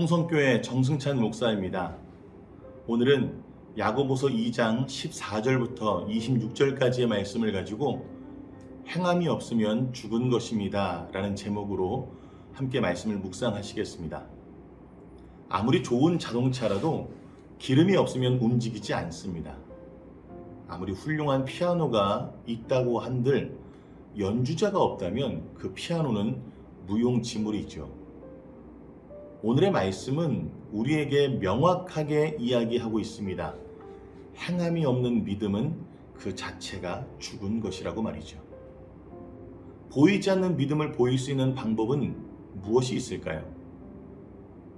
홍성교회 정승찬 목사입니다. 오늘은 야고보서 2장 14절부터 26절까지의 말씀을 가지고 행함이 없으면 죽은 것입니다. 라는 제목으로 함께 말씀을 묵상하시겠습니다. 아무리 좋은 자동차라도 기름이 없으면 움직이지 않습니다. 아무리 훌륭한 피아노가 있다고 한들 연주자가 없다면 그 피아노는 무용지물이죠. 오늘의 말씀은 우리에게 명확하게 이야기하고 있습니다. 행함이 없는 믿음은 그 자체가 죽은 것이라고 말이죠. 보이지 않는 믿음을 보일 수 있는 방법은 무엇이 있을까요?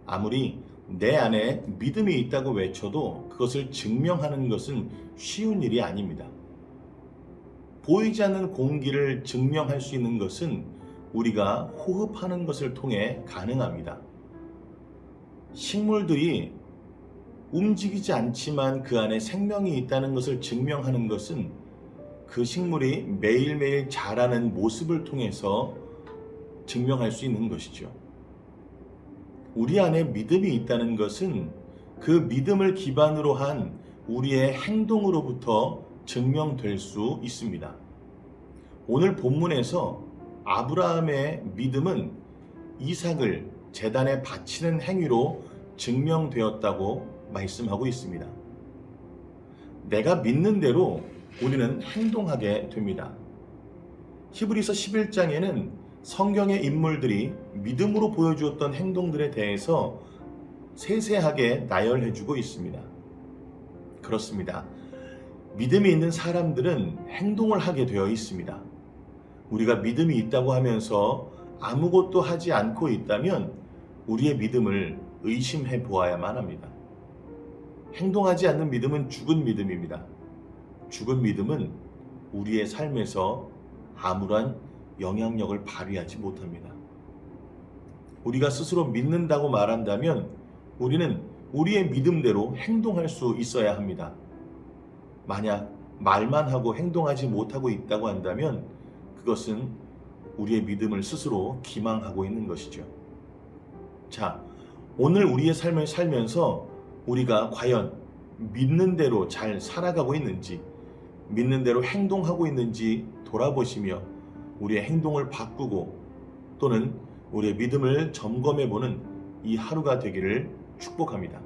아무리 내 안에 믿음이 있다고 외쳐도 그것을 증명하는 것은 쉬운 일이 아닙니다. 보이지 않는 공기를 증명할 수 있는 것은 우리가 호흡하는 것을 통해 가능합니다. 식물들이 움직이지 않지만 그 안에 생명이 있다는 것을 증명하는 것은 그 식물이 매일매일 자라는 모습을 통해서 증명할 수 있는 것이죠. 우리 안에 믿음이 있다는 것은 그 믿음을 기반으로 한 우리의 행동으로부터 증명될 수 있습니다. 오늘 본문에서 아브라함의 믿음은 이삭을 재단에 바치는 행위로 증명되었다고 말씀하고 있습니다. 내가 믿는 대로 우리는 행동하게 됩니다. 히브리서 11장에는 성경의 인물들이 믿음으로 보여주었던 행동들에 대해서 세세하게 나열해주고 있습니다. 그렇습니다. 믿음이 있는 사람들은 행동을 하게 되어 있습니다. 우리가 믿음이 있다고 하면서 아무것도 하지 않고 있다면 우리의 믿음을 의심해 보아야만 합니다. 행동하지 않는 믿음은 죽은 믿음입니다. 죽은 믿음은 우리의 삶에서 아무런 영향력을 발휘하지 못합니다. 우리가 스스로 믿는다고 말한다면 우리는 우리의 믿음대로 행동할 수 있어야 합니다. 만약 말만 하고 행동하지 못하고 있다고 한다면 그것은 우리의 믿음을 스스로 기망하고 있는 것이죠. 자, 오늘 우리의 삶을 살면서 우리가 과연 믿는 대로 잘 살아가고 있는지, 믿는 대로 행동하고 있는지 돌아보시며 우리의 행동을 바꾸고 또는 우리의 믿음을 점검해 보는 이 하루가 되기를 축복합니다.